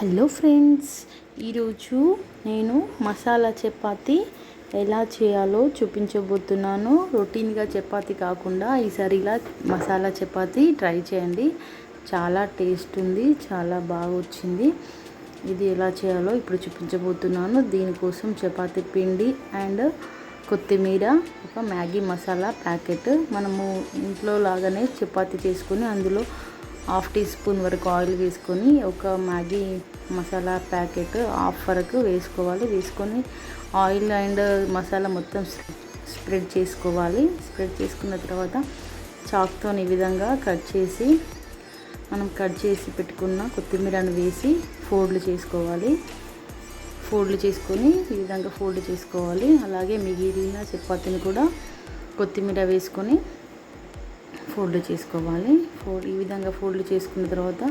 Hello friends ఈరోజు నేను మసాలా చపాతి ఎలా చేయాలో చూపించబోతున్నాను. రొటీన్గా చపాతి కాకుండా ఈసారి ఇలా మసాలా చపాతి ట్రై చేయండి. చాలా టేస్ట్ ఉంది చాలా బాగా వచ్చింది. ఇది ఎలా చేయాలో ఇప్పుడు చూపించబోతున్నాను. దీనికోసం చపాతి పిండి అండ్ కొత్తిమీర ఒక మ్యాగీ మసాలా ప్యాకెట్ మనము ఇంట్లో లాగానే చపాతి చేసుకొని అందులో హాఫ్ టీ స్పూన్ వరకు ఆయిల్ వేసుకొని ఒక మ్యాగీ మసాలా ప్యాకెట్ హాఫ్ వరకు వేసుకోవాలి. వేసుకొని ఆయిల్ అండ్ మసాలా మొత్తం స్ప్రెడ్ చేసుకోవాలి. స్ప్రెడ్ చేసుకున్న తర్వాత చాక్తో ఈ విధంగా కట్ చేసి మనం కట్ చేసి పెట్టుకున్న కొత్తిమీరను వేసి ఫోల్డ్లు చేసుకోవాలి. ఫోల్డ్ చేసుకొని ఈ విధంగా ఫోల్డ్ చేసుకోవాలి. అలాగే మిగిలిన చపాతీని కూడా కొత్తిమీర వేసుకొని ఫోల్డ్ చేసుకోవాలి. ఫోల్డ్ ఈ విధంగా ఫోల్డ్ చేసుకున్న తర్వాత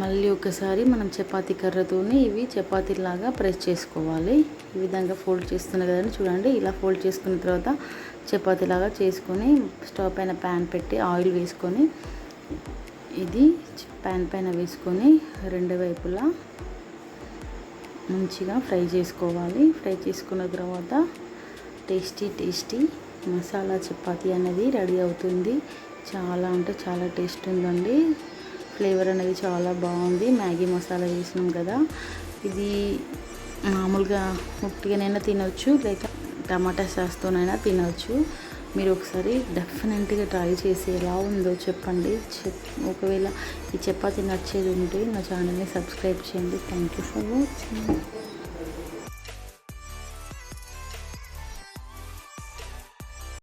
మళ్ళీ ఒకసారి మనం చపాతీ కర్రతోని ఇవి చపాతీలాగా ప్రెస్ చేసుకోవాలి. ఈ విధంగా ఫోల్డ్ చేస్తున్న కదండి చూడండి. ఇలా ఫోల్డ్ చేసుకున్న తర్వాత చపాతీలాగా చేసుకొని స్టవ్ పైన ప్యాన్ పెట్టి ఆయిల్ వేసుకొని ఇది ప్యాన్ పైన వేసుకొని రెండు వైపులా మంచిగా ఫ్రై చేసుకోవాలి. ఫ్రై చేసుకున్న తర్వాత టేస్టీ టేస్టీ మసాలా చపాతి అనేది రెడీ అవుతుంది. చాలా అంటే చాలా టేస్ట్ ఉందండి. ఫ్లేవర్ అనేది చాలా బాగుంది. మ్యాగీ మసాలా వేసినాం కదా. ఇది మామూలుగా ఉట్టిగానైనా తినవచ్చు లేక టమాటా సాస్తోనైనా తినవచ్చు మీరు ఒకసారి డెఫినెట్గా ట్రై చేసి ఎలా ఉందో చెప్పండి. చెప్ ఒకవేళ ఈ చపాతి నచ్చేది ఉంటే నా ఛానల్ని సబ్స్క్రైబ్ చేయండి. Thank you for watching